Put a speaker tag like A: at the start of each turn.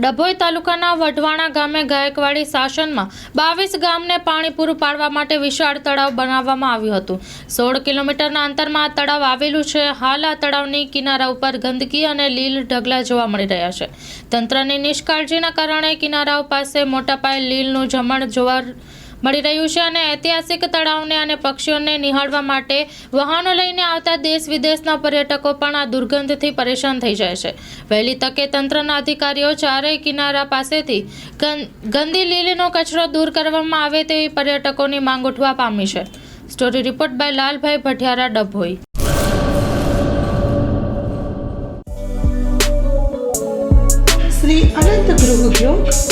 A: ડભોઈ તાલુકાના વઢવાણા ગામે ગાયકવાડી શાસનમાં બાવીસ ગામને પાણી પૂરું પાડવા માટે વિશાળ તળાવ બનાવવામાં આવ્યું હતું. સોળ કિલોમીટરના અંતરમાં આ તળાવ આવેલું છે. હાલ આ તળાવની કિનારા ઉપર ગંદકી અને લીલ ઢગલા જોવા મળી રહ્યા છે. તંત્રની નિષ્કાળજીના કારણે કિનારાઓ પાસે મોટા પાયે લીલનું જમણ જોવા મળી રહ્યું છે અને ઐતિહાસિક તળાવને અને પક્ષીઓને નિહાળવા માટે વાહનો લઈને આવતા દેશ વિદેશના પર્યટકો પણ આ દુર્ગંધથી પરેશાન થઈ જાય છે. વહેલી તકે તંત્રના અધિકારીઓ ચારેય કિનારા પાસેથી ગંદી લીલીનો કચરો દૂર કરવામાં આવે તેવી પર્યટકોની માંગ ઉઠવા પામી છે. Story report by Lalbhai Bhathiyara, Dabhoi.
B: Shri Anant Gruh Udyog